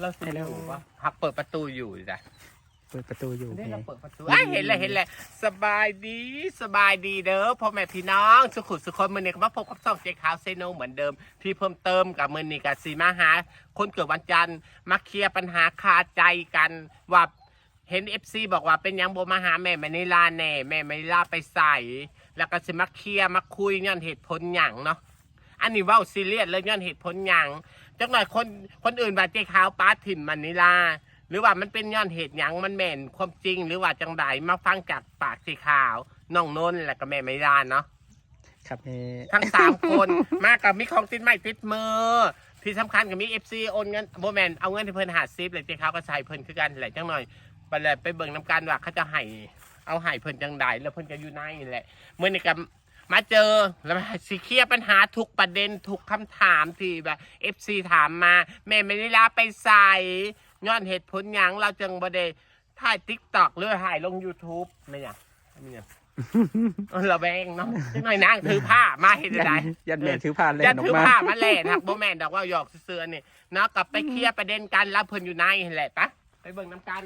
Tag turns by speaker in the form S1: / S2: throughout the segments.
S1: เราสิอยู่ปะหักเปิดประตูอยู่จ้ะ
S2: เปิดประตูอยู่
S1: นี่
S2: แม่
S1: เราเปิดประตูอะเห็นเลยเห็นเลยสบายดีสบายดีเด้อพ่อแม่พี่น้องสุขุมสุขคนมือนี้ก็มาพบกับช่องเจ๊ขาวเซโนเหมือนเดิม ที่เพิ่มเติมกับมือนี้กับสีมาหา คนเกิดวันจันทร์มาเคลียร์ปัญหาคาใจกันว่าเห็นเอฟซีบอกว่าเป็นหยังโบมาหาแม่มานิลาแน่แม่มานิลาไปใส่ แล้วก็สิมาเคลียร์มาคุยย้อนเหตุผลหยังเนาะอันนี้เว่าซีเรียสเลยย้อนเหตุผลหยัง จังหน่อยคนคนอื่นว่าเจ๊ขาวป้าถิ่นมานิลาหรือว่ามันเป็นย้อนเหตุหยังมันแม่นความจริง หรือว่าจังใดมาฟังจากปากสีขาวน้องนนท์และก็แม่ไม่ลาเนาะ
S2: ครับแม่
S1: ทั้งสามคน มากับมีของติดไม้ติดมือ ที่สำคัญกับมีเอฟซีโอนเงินโบแมนเอาเงินที่เพิ่นหาซิปเลยเจ๊ขาวก็ใส่เพิ่นคือกันแหละจังหน่อยไปเลยไปเบิ่งน้ำกันว่าเขาจะให้เอาให้เพิ่นจังใดแล้วเพิ่นจะอยู่ในนี่แหละเมื่อนี้กับ มาเจอแล้วมาสิเคลียร์ปัญหาทุกประเด็นทุกคำถามที่แบบเอฟซีถามมาแม่ไม่ได้ลาไปใส่ย้อนเหตุผลหยังเราจึงบ่ได้ถ่ายติ๊กตอกหรือถ่ายลง YouTube ไม่อยากไม่อยากเออระแวงเนาะจังหน่อยนางถือผ้ามาเห็นได้
S2: ยันแม่ถือผ่านเลย
S1: จะ
S2: ออก
S1: ถือ
S2: มา
S1: ผ้ามาแหล่ทักโบแมนดอกว่าหยอกเสือๆนี่เนาะกลับไปเคลียร์ประเด็นกันแล้วเพิ่นอยู่ในนั่นแหละปะไปเบิ่งน้ำกัน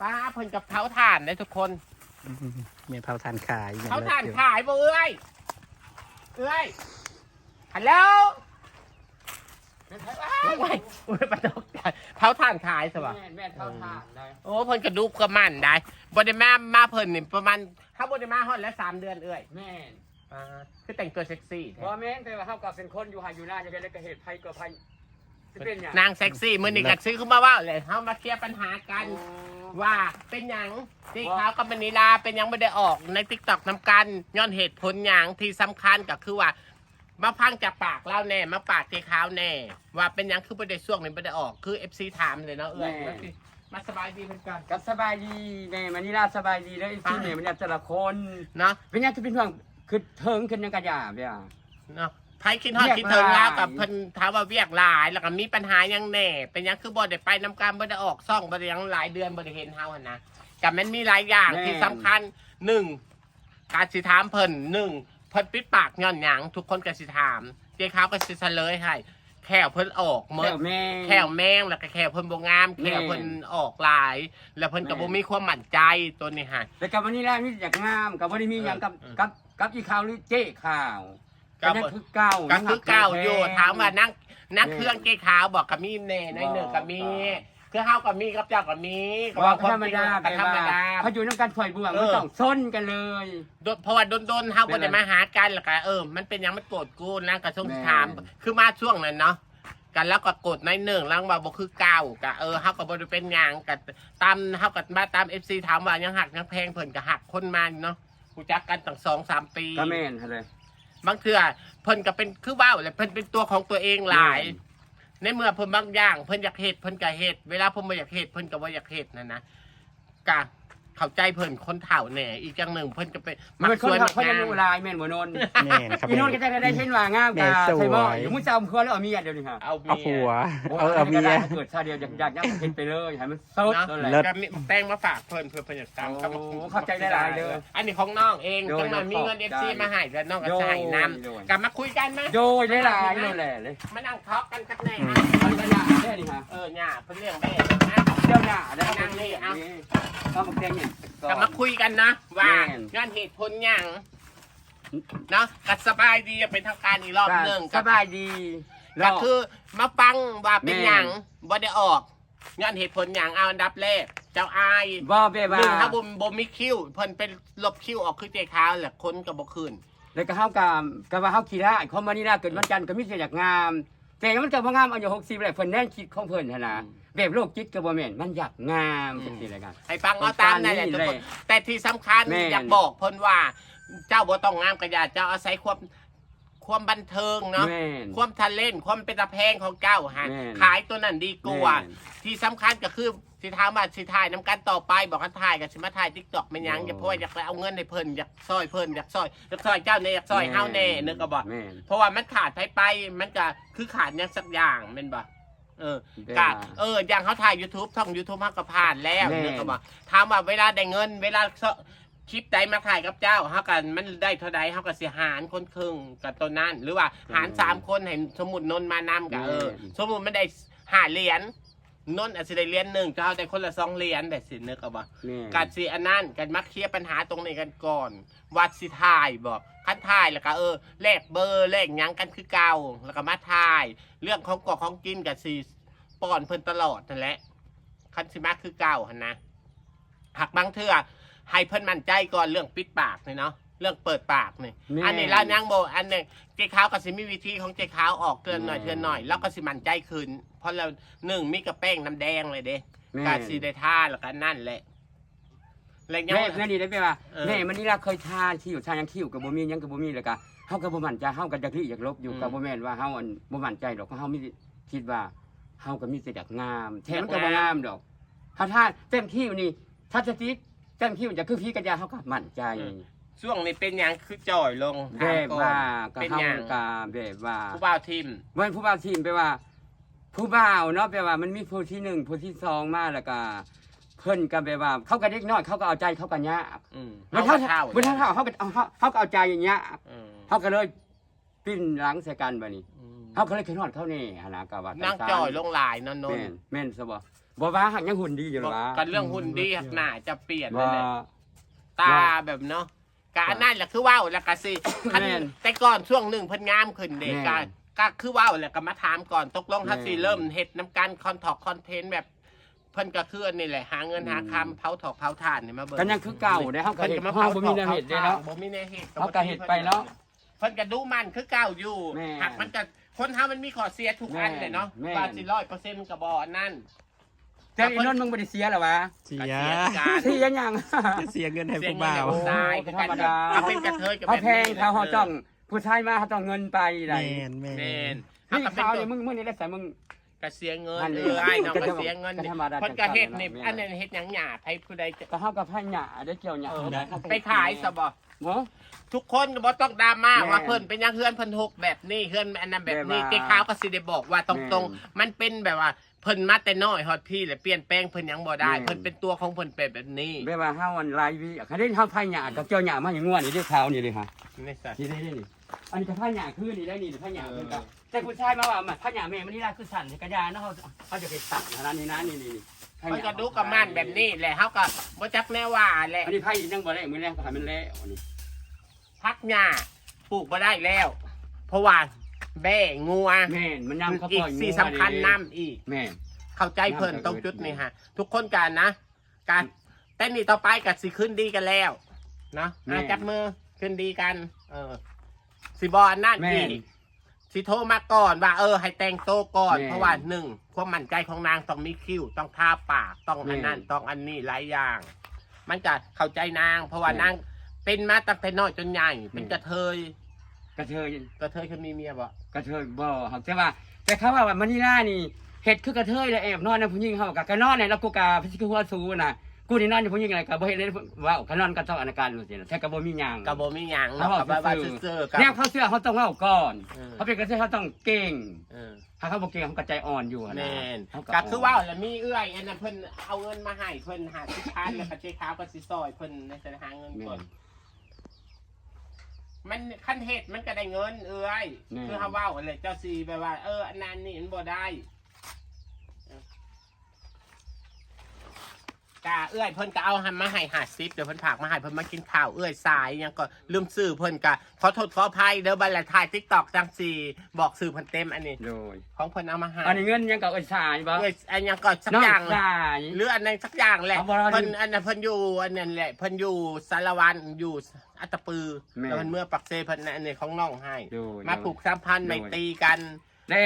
S1: ป้าเพิ่นกับเท้าถ่านได้ทุกคน
S2: แม่เผาทานขายอย่าง
S1: เท้า
S2: ละ
S1: ถ่าน
S2: เดียว
S1: ขายบ่เอ้ยเอ้ยฮัลโหลอ้าวไว้โอ้ยปะตกใจเท้าถ่านขายสิวะ
S3: แม่นแม่นเท่าทานได้
S1: โอ้เพิ่นกระดูกกระมันได้บ่ได้มามาเพิ่นนี่ประมาณถ้าบ่ได้มาฮอดแล้วสามเดือนเอ้ย
S3: แม่น
S1: อ่าคือแต่งตัวเซ็กซี่แท้
S3: บ่แม่นแต่ว่าเฮาก็เป็นคนอยู่หาอยู่หน้าจะเป็นกระเหตุภัยก็ภัยสิ เป็นหยัง
S1: นางเซ็กซี่มื้อนี้ก็ซื้อขึ้นมาว่าเลยเฮามาเคลียร์ปัญหากัน
S3: โอ้
S1: ว่าเป็นหยังที่เขากับมณีลาเป็นหยังไม่ได้ออกในติ๊กต็อกนำกันย้อนเหตุผลหยังที่สำคัญก็คือว่ามาพังจากปากเราแน่มาปากเจ๊ขาวแน่ ว่าเป็นหยังคือไม่ได้ช่วงนี้ไม่ได้ออกคือเอฟซีถามเลยเนาะเอ้ยมาสิมาสบายดีเหมือนกัน
S3: ก็สบายดีแม่มันนี่ล่าสบายดีแล้วอีกที่แม่มันเนี่ยแต่ละคน
S1: เนาะ
S3: เป็นหยังที่เป็นห่วงคือเทิงขึ้นยังกระยาเบี่ย
S1: เนาะ ไพ่คิดฮอด
S3: เวียก
S1: คิดเถิง
S3: หลาย
S1: แล้วกับเพิ่นถามว่าเวียกหลาย แล้วก็มีปัญหาหยังแน่ เป็นหยังคือบ่ได้ไปนำการบ่ได้ออกซ่องบ่ได้หยังหลายเดือนบ่ได้เห็นเฮาหั่นนะกับมันมีหลายอย่างที่สำคัญหนึ่งการสิถามเพิ่นหนึ่งเพิ่นปิดปากย้อนหยังทุกคนก็สิถามเจ๊ขาวก็สิเฉลยให้แค่เพิ่นออกเมื่
S3: แม่
S1: อ
S3: แม่
S1: แค่แมงแล้วก็แค่เพิ่นบ่งามแค่เพิ่นออกหลาย แล้วเพิ่นก็บ่มีความมั่นใจตัวนี้ฮะ
S3: แต่กับวันนี้ล่านี่อยากงามกับวันนี้มีหยังกับ
S1: เออ
S3: กับกับอีข่าวหรือเจ๊ข่าว
S1: ก็
S3: นั่น
S1: บ่
S3: คือเก่า
S1: ก็คือเก่าอยู่ถามว่านั่งนั่ง
S3: แม่
S1: เครื่องเจ๊ขาวบอกกับมีแน่ในหนึ่งกับมีคือเฮากับมีกับเจ้ากับมี
S3: ก็ว่าธรรมดา
S1: ก็ธรรมดา
S3: เขาอยู่น้ำกันถอยเบื่อ
S1: เอ
S3: ไม่
S1: อ
S3: ต้องซ้นกันเลย
S1: โดนเพราะว่าโดนๆเฮา
S3: เป็
S1: บ่
S3: นไร
S1: ได้มาหากันแล้วก็เออมันเป็นหยังมันโกรธกูนะก็ช่วง
S3: แม่
S1: ถามคือมาช่วงนั้นเนาะกันแล้วก็กดในหนึ่งแล้วว่าบ่คือเก่าก็เออเฮาก็บ่ได้เป็นหยังก็ตามเฮาก็มาตาม FC ถามว่ายังหักยังแพงเพิ่นก็หักคนมาเนาะรู้จักกันตั้ง2 3ปี
S3: ก็แม่นเลย
S1: บางเทื่อเพิ่นก็เป็นคือว่าวแหละเพิ่นเป็นตัวของตัวเองหลาย ในเมื่อเพิ่นบางอย่างเพิ่นอยากเฮ็ดเพิ่นก็เฮ็ดเวลาเพิ่นบ่อยากเฮ็ดเพิ่นก็บ่อยากเฮ็ดนั่นนะกะ เข้าใจเพิ่นคนเฒ่าแหน่อีกอย่างหนึ่งเพิ่นก็เป็น
S3: มันเป็นคน
S1: สวย
S3: ขับ
S1: มั
S3: เขา
S1: ก
S3: จะ
S1: งาม
S3: ดูลายแม่นบ่นนท์
S2: แม่นครับ
S3: อีนนท์ก็จะได้เช่นว่างาม
S2: แม่
S3: กา
S2: สวย
S3: ใช่บ่อยู่มุ้งเจ้าเพื่อนแล้วเอาเมียเดี๋ยวนี้ฮะ
S1: เอา
S2: เอา
S1: เมี
S2: ผั
S1: ยว
S2: เอาเอาเมีย
S3: เกิดชาเดียวอยากอยากอยากเห็นไปเลยให้มันสด
S1: เนาะ
S3: นั่นแหละ
S2: เลิศ
S1: ก็มีแป้งมาฝากเพิ่นเพื่อเพิ่นอยากตามก็มา
S3: โอ้เข้าใจได้หลายเด้อ
S1: อันนี้ของน้องเอง
S3: โดย
S1: จังหน่อยมีเงิน
S3: ขอบ
S1: FC
S3: ใจ
S1: มาให้แล้วน้องก็
S3: โดย
S1: ใส่น้
S3: โดยำ
S1: กลับมาคุยกันไหม
S3: โดยได้หลายนั่นแหละเลย
S1: มานั่งทอล์กกันกับแน่
S2: อืม
S3: มันก็ยากได้นี่ฮะ
S1: เออเนี่ยเพิ่นเรื่องแม่นะ
S3: เจ้าหน้าได้
S1: นั่งนี่เอา
S3: ต้องมาแจ้งเนี่ย
S1: กลับมาคุยกันนะ ว่า
S3: แม่น
S1: งานเหตุผลหยังเนาะกัดสบายดีอย่าเป็นทางการอีกรอบหนึ่ง
S3: สบายดี
S1: ก็คือมาฟังว่าเป็น
S3: แม่น
S1: หยังบ่ได้ออกงานเหตุผลหยังเอาอันดับแรกเจ้าอาย
S3: ว่เบ
S1: ห
S3: ว่า
S1: นึ่งถ้าบ่มบ่มีคิวเพิ่นเป็นลบคิวออกคือเจขาวแหละคนก็บ่คืน
S3: แล้วก็เฮากามก็ว่าเฮาขี้ร้ายขอมันนี่ล่ะเกิดวันจันทร์ก็มีแต่อยากงาม แต่มันก็บ่งามอายุ60แล้วเพิ่นแน่นคิดของเพิ่นหั่นน่ะ แบบโรคจิตก็บ่แม่นมันอยากงามจังซี่แหละกัน
S1: ให้ฟังเอาตามนั่นแหละทุกคน
S3: แหละ
S1: แต่ที่สำคัญ
S3: แม่น
S1: อยากบอกเพิ่นว่าเจ้าบ่ต้องงามกระยาเจ้าอาศัยความความบันเทิงเนาะ
S3: แม่น
S1: ความทะเล่นความเป็นตะแพงของเจ้าฮะ
S3: แม่น
S1: ขายตัวนั้นดีกว่า
S3: แม่น
S1: ที่สำคัญก็คือสิถามว่าสิถ่ายน้ำกันต่อไปบอกกันถ่ายกับสิมาถ่ายทิกตอกไม่ยัง
S3: โอ้
S1: อย่าเพราะว่าอยากไปเอาเงินในเพิ่นอยากซอยเพิ่นอยากซอยอยากซอยเจ้าเนี่ยอยากซอยเฮาแน่นึกก็บอก
S3: แม่น
S1: เพราะว่ามันขาดไปไปมันก็คือขาดอย่างสักอย่างแม่นบ่ เออ
S3: เว
S1: กะ
S3: ลา
S1: เอออย่างเขาถ่าย YouTube ท่อง YouTube เขาก็ผ่านแล้ว
S3: แม่น
S1: นึกก็บอกถามว่าเวลาได้เงิน เวลาคลิปใดมาถ่ายกับเจ้าเฮากันมันได้เท่าใดเฮาก็สิหารคนครึ่งกับตัวนั้น หรือว่าหารสามคนให้สมมุตินนท์มานำกับเออสมมุติมันได้ห้าเหรียญ นนท์อาจจะได้เหรียญหนึ่งเจ้าได้คนละสองเหรียญแต่สินึกเอาบ่
S3: แม่
S1: การสิอันนั้นกันมาเคลียร์ปัญหาตรงนี้กันก่อน วัดสิถ่ายบอกคันถ่ายแล้วก็เออแลกเบอร์แลกหยังกันคือเก่าแล้วก็มาถ่าย เรื่องของกอกของกินกับสิป้อนเพิ่นตลอดนั่นแหละคันสิมาคือเก่าหันนะหักบางเทื่อให้เพิ่นมั่นใจก่อนเรื่องปิดปากนี่เนาะ เรื่องเปิดปากนี่
S3: แม่
S1: อันนี้แล้วนางโบอันหนึงเจ๊ขาวก็สิมีวิธีของเจ๊ขาวออกเตือนหน่อย
S3: แม่
S1: เตือนหน่อย แล้วก็สิมั่นใจขึ้นเพราะเราหนึ่งมีกระแป้งน้ำแดงเลยเด้
S3: แม่
S1: การสีได้ท่าแล้วก็นั่นแหละแล้วยัง
S3: แม่แม่นี่ได้ไปว่า
S1: เออ
S3: แม่มันนี่ละเคยทานที่อยู่ทานยังคิวกับบ่มีหยังกับบ่มีแล้วก็เฮาก็บ่มั่นใจเฮาก็จักรีอยากลบอยู่
S1: อืม
S3: กับบ่แม่นว่าเฮาอันบ่มั่นใจดอกเพราะเฮามีคิดว่าเฮาก็มีแต่อยากงามแท้มันก็บ่งามดอกถ้าถ้าเต็มที่นี่ถ้าจะติดเต็มที่มันจะคือพี่กัญญาเฮาก็มั่นใจ
S1: ช่วงนี้เป็นหยังคือจ่อยลง
S3: แบบว่าก็
S1: เป็น
S3: เฮา
S1: หยัง
S3: ก็แบบว่า
S1: ผู้บ่าวทีม
S3: เว้นผู้บ่าวทีมไปว่า ผู้บ่าวเนาะแปลว่ามันมีผู้ที่หนึ่งผู้ที่สองมาแล้วก็เพิ่นก็แปลว่า เขาก็เด็กน้อยเขาก็เอาใจเขาก็ยาก
S1: อืม
S3: เมื่อ
S1: เท่า
S3: เท่า
S1: เท่า
S3: เมื่อเท่าเท่าเขาก็เอาเขาเขาก็เอาใจอย่างเงี้ย
S1: อืม
S3: เขาก็เลยปิ้นหลังใส่กันแบบนี้
S1: อืม
S3: เขาก็เลยขึ้นฮอดเขานี่หนนะก็ว่า
S1: นั่งจ่อยลงหลายนนน
S3: แม่นแม่นซะบ่บ่ว่าหักยังหุ่นดีอยู่หรอวะ
S1: กันเรื่องหุ่นดีหักหน้าจะเปลี่ยน
S3: ว่า
S1: เลยแหละตาแบบเนาะ กอันนั่นแหละคือว่าวแล้วก็สิคัน
S3: แม่น
S1: แต่ก่อนช่วงหนึ่งเพิ่นงามขึ้นเด็ก
S3: แม่น
S1: ก็ก็คือว่าวแล้วก็มาถามก่อนตกลงถ้า
S3: แม่น
S1: สิเริ่มเฮ็ดน้ำการคอนทอกคอนเทนต์แบบเพิ่นก็คืออันนี่แหละหาเงิน
S3: อืม
S1: หาคำเผาถอกเผาถ่านนี่มาเบิ่ง
S3: กันยังคือเก่าได้เฮาก็
S1: เพิ่น
S3: เฮ็ด
S1: ก็มา
S3: เฮา
S1: เผา
S3: บ่มีแนวเฮ็ดเด้เนาะ
S1: บ่มีแนวเฮ็ด
S3: เขาก็เฮ็ดไปเนาะ
S1: เพิ่นก็ดูมันคือเก่าอยู่
S3: แม่
S1: หักมันก็คนเฮามันมีข้อเสียทุกอันเลยเนาะ
S3: แม่
S1: ว่าสิ100%ก็บ่อันนั้น
S3: แต่อีนนท์มึงบ่ได้เสียหรอวะ
S2: เสีย
S1: ก็เสียกัน
S3: เสียยัง
S2: เสียเงินให้
S1: เสีย
S2: ผู้
S1: เงิน
S2: บ่า
S1: ให้
S2: ว
S1: ผู้ชาย
S3: โอ้ธรรมดา
S1: เขาเป็นกระเทยกับ
S3: เขา
S1: แบบ
S3: แพ
S1: นี้
S3: งเขาเฮาต้องผู้ชายมาเขาต้องเงินไป
S2: แม
S3: ได้
S2: นแม
S1: แม่
S2: น
S1: นเขา
S3: นี่
S1: ก็เป็น
S3: ข่าว
S1: ตัว
S3: นี่มึงมึงนี่ได้ใส่มึง
S1: ก็เสียเงิน
S3: อันนี้
S1: เออไอ้น้อง
S3: ก็
S1: ก็
S3: ธรรม
S1: เสียเงิน
S3: ก็ธรรมดา
S1: คนก็เฮ็ดนี่
S3: แม่น
S1: อันนั้นเฮ็ดหยังหยาให้ผู้ใดจะ
S3: ก็เฮากับพ่อหญ้าได้เกี่ยวหญ้า
S1: เออ
S3: ได้
S1: ไปขายซะบ่
S3: บ่
S1: ทุกคนบ่ต้องดราม่า
S3: แม่น
S1: ว่าเพิ่นเป็นหยังเฮือนเพิ่นหกแบบนี้เฮือนอันนั้นแบบนี้
S3: แบบว่า
S1: เจ๊ขาวก็สิได้บอกว่าตรงๆ มันเป็นแบบว่า เพิ่นมาแต่น้อยฮอดพี่และเปลี่ยนแปลงเพิ่นหยังบ่ได้
S3: แม่น
S1: เพิ่นเป็นตัวของเพิ่นเป็นแบบนี้
S3: แบบว่าเฮาอันหลายวิคันนี้เฮาพ่อหญ้ากับเกี่ยวหญ้ามาอย่างง่วนนี่ได้ข่าวนี่เลยฮะ
S1: นี่ซะ
S3: นี่ได้นี่อันนี้ก็พ่อหญ้าคือนี่ได้นี่พ่อหญ้า
S1: เออ
S3: เพิ่นก็แต่ผู้ชายมาว่ามาพ่อหญ้าแม่มันนี่ล่ะคือสั่นจักรยานเนาะเฮาเฮาจะไปตัดอันนั้นนี่นะนี่นี่พ่อห
S1: เพิ่น
S3: ญ้า
S1: ก็ดูกับมันแบบนี้แหละเฮาก็บ่จักแน่ว่าแหละ
S3: อันนี้ไผยังบ่ได้มื้อแรกก็ให้มันแล้วอันนี้
S1: พักหญ้าปลูกบ่ได้แล้ว เพราะว่า แบ่งัว
S3: แม่นมันนํเขา
S1: อี
S3: ป
S1: ก
S3: ล่อย
S1: สี่สำคัญน้ำอีก
S3: แม่น
S1: เข้าใจเพิ่น
S3: น้ำ
S1: ตรงจุดนี้ฮะ ทุกคนกันนะ การแต่นี่ต่อไปกับสิขึ้นดีกันแล้วเนาะ
S3: แม่
S1: อะจับมือขึ้นดีกัน เออ สิบอลนั่น
S3: แม่
S1: อีกสิโทรมาก่อนว่า เออ ให้แต่งโตวก่อน
S3: แม่
S1: เพราะว่าหนึ่งความมั่นใจของนางต้องมีคิ้วต้องทาปากต้องอันนั้น
S3: แม่
S1: ต้องอันนี้หลายอย่าง มันจะเข้าใจนาง เพราะว่า
S3: แม่
S1: นางเป็นมาตั้งแต่น้อยจนใหญ่ เป็น
S3: แม่
S1: กระเทย
S3: กระเทย
S1: กระเทยคือมีเมียบ่
S3: กระเทยบ่ครับแต่ว่าแต่เขาว่าว่ามันนี่ล่านี่เฮ็ดคือกระเทยแล้วแอบนอนนะผู้หญิงเฮาก็กะนอนเนี่ยแล้วกูกะพิสิคือหัวสูน่ะกูนี่นอนอยู่ผู้หญิงอะไรก็บ่เฮ็ดเลยว้าวกะนอนก็ต้องอาการจังซี่นะแต่ก็บ่มีหยัง
S1: กระโบมีหยัง
S3: เขา
S1: เนาะ
S3: บอก
S1: กับว่า
S3: ซื่อๆ
S1: ซื่อๆกับ
S3: แนวเขาเสื้อเขาต้องเว้าก่อน
S1: เออ
S3: เขาเป็นกระเทยเขาต้องเก่ง
S1: เออ
S3: ถ้าเขาบ่เก่งเขาก็ใจอ่อนอยู่อะนะ
S1: แม่น
S3: เขา
S1: ก็คือว่าแล้วมีเอื้อยอันนั้นเพิ่นเอาเงินมาให้เพิ่นหาสิพันแล้วก็เจ๊ขาวก็สิซอยเพิ่นในสถานหาเงิน
S3: แม่
S1: ก่อน
S3: น
S1: มันขั้นเฮ็ดมันก็ได้เงินเอื้อย
S3: แม่น
S1: คือเฮาเว้าอะไรเจ้าซีแบบว่า เอออันนั้นนี่มันบ่ได้ กาเอื้อยเพิ่นก็เอาหันมาให้หาซิปเดี๋ยวเพิ่นผากมาให้เพิ่นมากินข้าวเอื้อยสายหยังก็ลืมซื้อเพิ่นก็ขอโทษขออภัยเด้อบัดละถ่าย TikTok จังซี่บอกซื้อเพิ่นเต็มอันนี้
S3: โดย
S1: ของเพิ่นเอามาให้
S3: อันนี้เงินยังก็เอ้ยสายบ่
S1: เอื้อยอันหยังก็สัก
S3: น้อง
S1: อย่าง
S3: สาย
S1: หรืออันนั้นสักอย่างแหละ
S3: เอาบ่เรา
S1: เพิ่นอันนั้นเพิ่นอยู่อันนั้นแหละเพิ่นอยู่สารวันอยู่อัตตปือ
S3: แม่
S1: แล้วเพิ่นเมื่อปักเซเพิ่นอันนี้ของน้องให้
S3: โดย
S1: มาผูกสัมพันธ์
S3: โดย
S1: ไม่ตีกัน
S3: แต่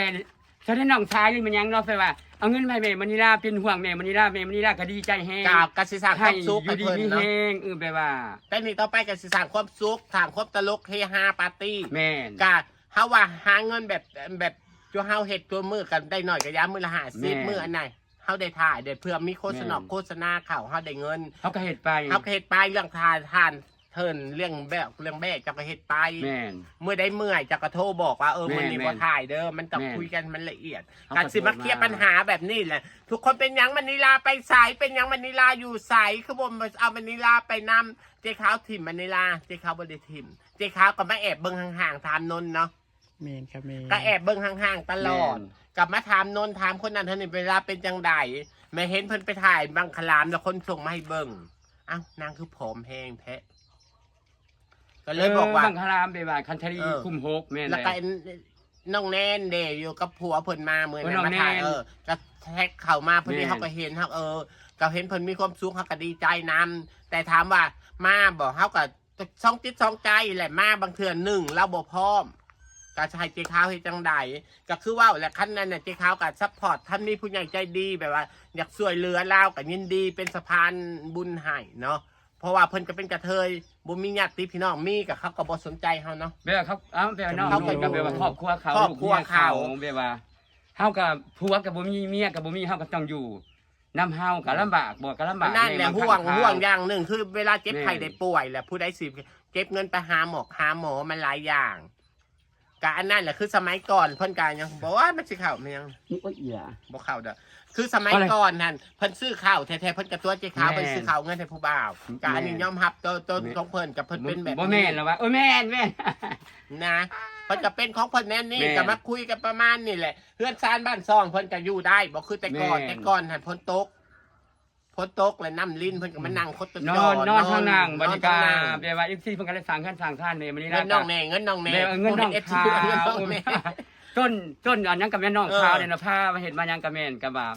S3: ฉันได้น้องชายนี่มันยังเนาะไปว่าเอาเงินมาให้แม่มณีลาเป็นห่วงแม่มณีลาแม่มณีลาก็ดีใจแฮง
S1: กราบกสิสร้างค
S3: ให้
S1: วามสุข
S3: อ
S1: ให้
S3: ยู่ดี
S1: เพิ่น
S3: มีแฮ
S1: เนาะ
S3: งเออไปว่า
S1: แต่นี่ต่อไปกสิสร้างความสุขทางครบตลกเฮฮาปาร์ตี้
S3: แม่น
S1: กะเฮาว่าหาเงินแบบแบบจัวเฮาเฮ็ดตัวมือกันได้หน่อยก็ย้ำมือละ
S3: แม่
S1: 50มืออันไหนเฮาได้ถ่ายได้เพื่อมีโฆษณา
S3: แม่
S1: โฆษณาเข้าเฮาได้เงิน
S3: เขาก็เฮ็ดไป
S1: เฮาก็เฮ็ดไปเรื่องทานทาน เทินเรื่องแบบเรื่องแบกจะก็เฮ็ดไป
S3: แม่น
S1: เมื่อได้เมื่อยจะกระโทรบอกว่าเออ
S3: แม่
S1: มันนี่
S3: แม่
S1: ว่าถ่ายเด้อมันต้อง
S3: แม่
S1: คุยกันมันละเอียด
S3: เขา
S1: การสิมาเคลียร์ปัญหาแบบนี้แหละ ทุกคนเป็นหยังมันนิลาไปสายเป็นหยังมันนิลาอยู่สายคือบนเอามันนิลาไปนำเจ๊ขาวถิ่มมันนิลาเจ๊ขาวบไดิถิ่มเจ๊ขาวก็มาแอบเบิ้งห่างๆถามนนท์เนาะ
S2: แมนครับแมน
S1: ก็แอบเบิ้งห่างๆตลอดกลับมาถามนนท์ถามคนนั้นเท่านี้เวลาเป็นจังใดแม่เห็นเพิ่นไปถ่ายบังคลามแล้วคนส่งมาให้เบิ่งอ้าวนางคือผอมแห้งแท้ ก็เลยบอกว่า
S3: บังคลามไปว่าคันทรี
S1: เออ
S3: คุมหกแม่น
S1: แล้ว
S3: เล
S1: ก็
S3: ย
S1: น้องแนนเดอยู่กับผัวเพิ่นมาเมื่อ
S3: โอ้
S1: นั้น
S3: น้อง
S1: มาถ่าย
S3: แนน
S1: เออก็แท็กเข้ามาพอดี
S3: แม่น
S1: เขาก็เห็นเขาเออก็เห็นเพิ่นมีความสุขเขาก็ดีใจนำแต่ถามว่ามาบอกเขาก็ช่องจิตช่องใจแหละมาบางเทื่อหนึ่งเราบ่พร้อมก็ใช้เจ้าขาวเฮ็ดจังใดก็คือว่าแหละขั้นนั้นน่ะเจ้าขาวก็ซัพพอร์ตท่านมีผู้ใหญ่ใจดีแบบว่า อยากช่วยเหลือเราก็ยินดีเป็นสะพานบุญให้เนาะ เพราะว่าเพิ่นก็เป็นกระเทยบ่มีญาติพี่น้องมีก็เขาก็บ่สนใจเฮาเนาะ
S3: แบบว่าเขาเอ้าแบบว่าน้อง
S1: เขาก็
S3: นุ่นกับแบบว่าครอบครัวเขา
S1: ครอบครัวเขา
S3: ลูกมียแบบว่าเฮากับผัวกับบ่มีเมียกับบ่มีเฮาก็ต้องอยู่นำเฮาก็ลำบากบ่ก็ลำบาก
S1: นั่นแหละ
S3: มั
S1: ห่วง
S3: ข้า
S1: ห่วงอย่างหนึ่งคือเวลาเจ็บ
S3: แม่
S1: ไข้ได้ป่วยแหละผู้ใดสิเก็บเงินไปหาหมอหาหมอมันหลายอย่าง กอันนั้นแหละคือสมัยก่อนเพิ่นกายังบอกว่ามันสิเข้ามันยัง
S3: นี่โอ้ยอีหล่ะ
S1: บ่เข้าเด้อคือสมัย
S3: อะไร
S1: ก่อนนั่นเพิ่นซื้อข้าวแท้ๆเพิ่นกระตัวเจ๊ขาว
S3: แม่
S1: เพิ่นซื้อข้าวเงินให้ผู้บ่าวกอันนี้
S3: แม่
S1: ยอมรับตัวตัว
S3: แม่
S1: ของเพิ่นกับเพิ่นเป็นแบบ
S3: บ่แม่นแล้วว่าเอ้ยแม่นแม่น
S1: นะเพิ่นก็เป็นของเพิ่นแน่นี่
S3: แม่
S1: ก็มาคุยกันประมาณนี่แหละเพื่อนซานบ้านซองเพิ่นก็อยู่ได้บ่คือแต่ก่อน
S3: แม่
S1: แต่ก่อนหั่นพ้นตก พ้นตกแล้วน้ำลิ้นเพิ่นก็มานั่งคดตะ
S3: น
S1: จ
S3: อนนอนข้างนางบรร
S1: น
S3: ยากา
S1: ข้
S3: ศ
S1: ง
S3: แปลว่าอีกที่เพิ่นก็ได้สั่งขั้นสั่งท่านเนี่ยมันนี่
S1: เงินน้องแน่เงินน้องแน่
S3: แม่เงินน้อง
S1: เอฟซี
S3: ขาว
S1: เงินน้องแน่
S3: ต้นต้นอันนั้นกับแม่น้อง
S1: เออ
S3: ขาวเนี่ยนะผ้ามาเห็นมายังกับแม่นกับว่า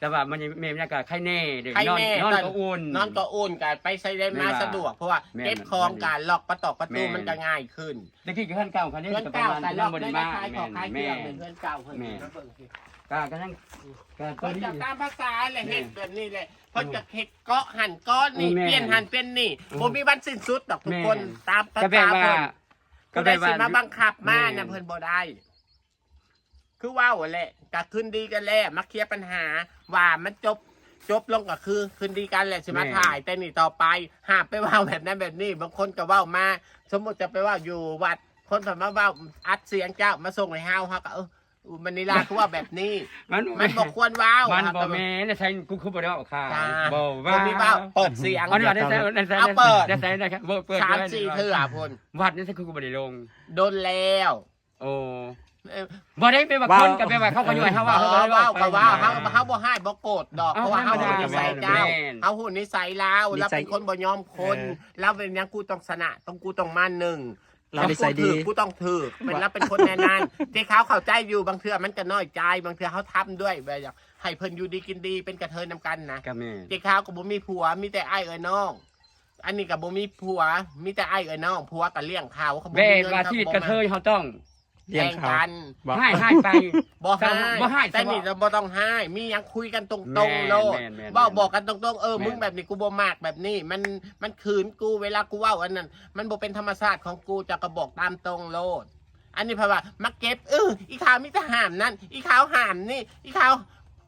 S3: แต่ว่ามันแม่นกับไข่แน่เด็ก
S1: ใคร
S3: นอน
S1: แน่
S3: นอน
S1: ตอน
S3: ก็อุ่น
S1: นอนก็อุ่นกันไปใช้ได้มา
S3: แม่ว่า
S1: สะดวกเพราะว่า
S3: แม่
S1: เก็บของ
S3: แม่
S1: การล็อกประตอกประตู
S3: แม่
S1: มันก็ง่ายขึ้น
S3: ตะกี้ก็ขั้นเก่าคันนี้
S1: เพื่อน
S3: ก็ประ
S1: เก่า
S3: มาณ
S1: แต่
S3: ที่
S1: ล็
S3: น้
S1: อ
S3: อง
S1: ก
S3: บ
S1: ได้
S3: ริ
S1: รา
S3: มา
S1: คายของขายเค
S3: แม่
S1: รื่องเป็นเพื่อนเก่าเพิ่น
S3: แม่
S1: มา เบิ่งสิ
S3: ก็ก็ทั้งก็ตั
S1: เพิ่
S3: วนนี้
S1: จะตามภาษาแหละ
S3: แม่
S1: เห็ดแบบนี้แหละเพิ่นจะเห็ดเกาะหั่นก้อนนี่
S3: แม่
S1: เปลี่ยนหั่นเป็นนี่
S3: อืม
S1: ผมมีวันสิ้นสุดดอกทุกคน
S3: แม่
S1: ตามภา
S3: ก็แปล
S1: ษา
S3: ว่า
S1: เพิ่น
S3: ก็
S1: ก็
S3: แปล
S1: ได้
S3: ว่า
S1: สิมาบังคับมา
S3: แม่
S1: นะเพิ่นบ่ได้ คือว่าวแหละก็คืนดีกันแล้วมาเคลียร์ปัญหา ว่ามันจบจบลงก็คือคืนดีกันแหละสิมา
S3: แม่
S1: ถ่ายแต่นี่ต่อไปห้ามไปว่าวแบบนั้นแบบนี้บางคนก็ว่าวมา สมมติจะไปว่าวอยู่วัด คนผ่านมาว่าวอัดเสียงเจ้ามาส่งให้เฮาเฮาก็เออ อุมันนิลาคือว่าแบบนี้
S3: มัน
S1: มันบอกควรว้าว
S3: มัน
S1: ครับ
S3: บ่แม่นใช่กูคือบ่ได้เอาข่าว
S1: จ้า
S3: บ่
S1: ว่า
S3: ว่า
S1: มีว่าวเปิดเสียง
S3: อันนี้ว่าได้ใส่ได้ใส่
S1: เอาเปิด
S3: ได้ใส่ได้ครับบ่เปิด
S1: สาม
S3: ได้
S1: สี่เถื่อพุ่น
S3: วัดนี่ใช่กูบ่ได้ลง
S1: โดนแล้ว
S3: โอ้
S1: เอ้ย
S3: บ่ได้ไปว่าคนกับไปว่าเขาก็อยู่ให้เฮาว่า
S1: เอ
S3: เขา
S1: อว้าวก็ว้าว
S3: ไป
S1: เขาเขาบ่ให้บ่โกรธดอกเพ
S3: เอา
S1: ราะว่าเขา
S3: ธรรม
S1: หู
S3: ดา
S1: นิสัยเจ้า
S3: แม่น
S1: เขาหูนิสัยลาวแล้วเป็นคนบ่ยอมคน
S2: เออ
S1: แล้วเป็นหยังกูต้องสนะต้องกูต้องมาหนึ่ง
S2: เรานิสัยดี
S1: กูถือกูต้องถือเป็นแล้วเป็นคนแน่นานที่เขาเข้าใจอยู่บางเทื่อมันก็น้อยใจ บางเทื่อเขาทำด้วยแบบอยากให้เพิ่นอยู่ดีกินดีเป็นกระเทยนำกันนะ
S3: กับแม่
S1: เจ๊ขาวก็บ่มีผัวมีแต่ไอ้ายเอ้ยน้อง อันนี้ก็บ่มีผัวมีแต่ไอ้ายเอ้ยน้องผัวก็เลี้ยงข้าวเขาบ่
S3: แม่
S1: มีเงิน
S3: ว่า
S1: เขา
S3: ชีวิต
S1: บ่
S3: กระเทยเขาต้อง
S2: เลี้ยง
S1: แบ่ง
S2: เขา
S1: กัน
S2: บอก
S3: ให้ให้ไป
S1: บ่ให้
S3: บ่ให้
S1: แต่นี่
S3: ใช่ปะ
S1: เราบ่ต้องให้มีหยังคุยกันต
S3: แม่
S1: รงๆโลด
S3: แม่นแม่น
S1: บ่
S3: แม่น
S1: บอกกันตรงๆเออ
S3: แม่น
S1: มึงแบบนี้กูบ่มากแบบนี้ มันมันขืนกูเวลากูเว้าอันนั้นมันบ่เป็นธรรมชาติของกูจะก็บอกตามตรงโลด อันนี้เพราะว่ามาเก็บเอออีขาวมีแต่ห้ามนั่นอีขาวห้ามนี่ อีขาว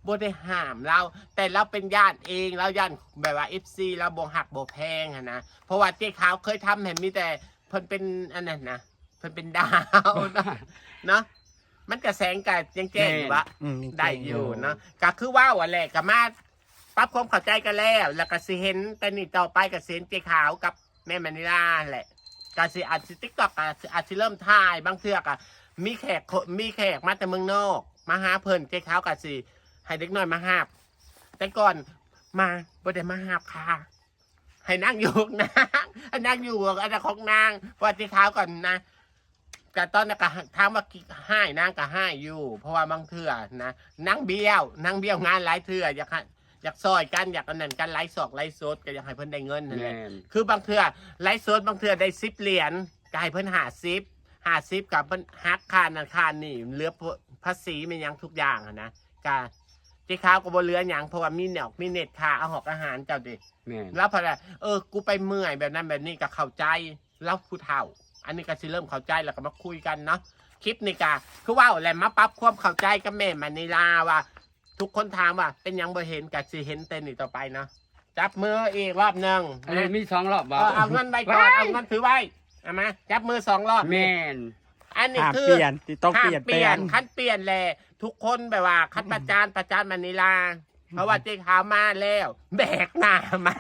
S1: บ่ได้ห้ามเรา แต่เราเป็นญาติเองเราญาติแบบว่า FC เราบ่หักบ่แพงอะนะเพราะว่าเจ๊ขาวเคยทำเห็นมีแต่เพิ่นเป็นอันนั้นนะ เพิ่นเป็นดาวนะเนาะมันกระแสงกับยังแจ้งอยู่วะ
S2: อืมยัง
S1: ได้อยู่เนาะก็คือว่าวันแรกก็มาปรับความเข้าใจกันแล้ว แล้วก็สิเห็นแต่นี่ต่อไปก็สิเห็นเจขาวกับแม่มานิลาแหละก็สิอาจสิติ๊กต็อกอาจสิเริ่มถ่ายบางเทื่อก็มีแขกคนมีแขกมาแต่เมืองนอก มาหาเพิ่นเจขาวก็สิให้เด็กน้อยมาหาบ แต่ก่อนมาบ่ได้มาหาบค่ะ ให้นั่งอยู่กับนางให้นั่งอยู่กับอันนั้นของนางเพราะว่าเจขาวก่อนนะ ก็ตอนนั้นก็ถามว่ากี่ให้นางก็ให้อยู่ เพราะว่าบางเทื่อนะนางเบี้ยวนางเบี้ยวงานหลายเทื่ออยากให้อยากซอยกันอยากอันนั้นกันไลฟ์สอกไลฟ์สดก็อยากให้เพิ่นได้เงินนั่นแห
S3: แม่
S1: ละ
S3: น
S1: คือบางเทื่อไลฟ์สดบางเทื่อได้สิบเหรียญก็ให้เพิ่นหาสิบหาสิบกับเพิ่นฮักคานันคานี่เหลือภาษีมันยังทุกอย่างอะนะกาเจ้ข้าวก็บ่เหลือหยังเพราะว่ามีเนกมีเน็ตค่าเอาหอกอาหารเจ้าดิ
S3: แม่น
S1: แล้วพอละเออ กูไปเมื่อยแบบนั้นแบบนี้ก็เข้าใจแล้วผู้เฒ่า อันนี้ก็สิเริ่มเข้าใจแล้วก็มาคุยกันเนาะคลิปนี้ก็คือว่าแหละมาปรับความเข้าใจกับแม่มานิลาว่า ทุกคนถามว่า เป็นหยังบ่เห็นกับสิเห็นเต้นนี่ต่อไปเนาะจับมืออีกรอบหนึ่ง
S3: อันนี้มีสองรอบบ่
S1: เออเอาเงินไปก่อนเอาเงินถือไว้เอามาจับมือสองรอบ
S3: แม่น
S1: อันนี้
S2: ห้าม
S1: คือ
S2: เปลี่ยนที่ต้อง
S1: ห้า
S2: เป
S1: ม
S2: ลี่ยน
S1: เปลี่ยน
S2: แปลง
S1: คันเปลี่ยนแหละทุกคนแบบว่าคันประจานประจานมานิลา เพราะว่าเจ๊ขาวมาแล้ว แบกหน้ามา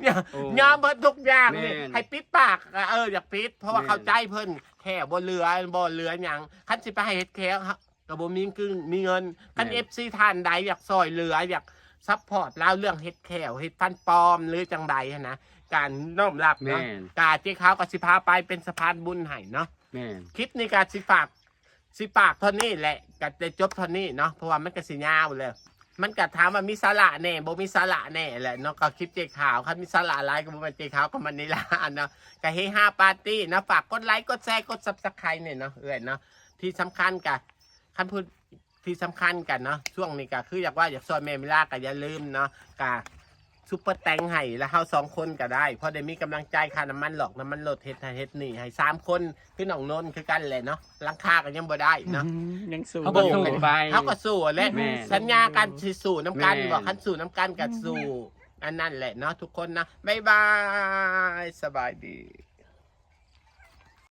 S1: เนี่ย
S3: โอ้
S1: ยอมเพิ่นทุกอย่างนี่
S3: แม่น
S1: ให้ปิดปากก็เอออยากปิด เพราะว่า
S3: แม่น
S1: เข้าใจเพิ่นแค่บ่เหลือบ่เหลือหยังคันสิไปให้เฮ็ดแค่กระบมีกึ่งมีเงินกันเอฟซีทานใดอยากซอยเหลืออยากซัพพอร์ตเล่าเรื่องเฮ็ดแขวเฮ็ดฟันปลอมหรือจังใดหั้นนะการน้อมรับ
S3: แม่
S1: เนาะ
S3: น
S1: กาเจ๊ขาวกับสิพาไปเป็นสะพานบุญให้เนาะ
S3: แม่น
S1: คลิปนี้ก็สิฝากสิปากเท่านี้แหละก็จะจบเท่านี้เนาะเพราะว่ามันก็สิยาวเลย มันก็ถามว่ามีสาระแน่บ่มีสาระแน่แหละเนาะก็คลิปเจ๊ขาวครับมีสาระหลายก็บ่เป็นเจ๊ขาวก็มันนี่ละเนาะก็เฮฮาปาร์ตี้นะฝากกดไลค์กดแชร์กดซับสไครต์เนี่ยเนาะเอ้ยเนาะที่สำคัญกะคันพูดที่สำคัญกันเนาะช่วงนี้ก็คืออยากว่าอยากซอยแม่มิลาก็อย่าลืมเนาะกะ ซุปเปอร์แตงให้แล้วเฮาสองคนก็ได้เพราะได้มีกำลังใจค่าน้ำมันหลอกน้ำมันลดเฮ็ดให้เฮ็ดนี่ให้สามคนคือน้องนนท์คือกันแหละเนาะราคาก็ยังบ่ได้เนาะ
S2: ยังสู้
S3: เขาก็สู้ไป
S1: เขาก็สู้แหละ
S3: แม่
S1: สัญญาการสิสู้น้ำกัน
S3: แม่
S1: บอกคันสู้น้ำกันกับสู้อันนั่นแหละเนาะทุกคนนะ บ๊ายบาย สบายดี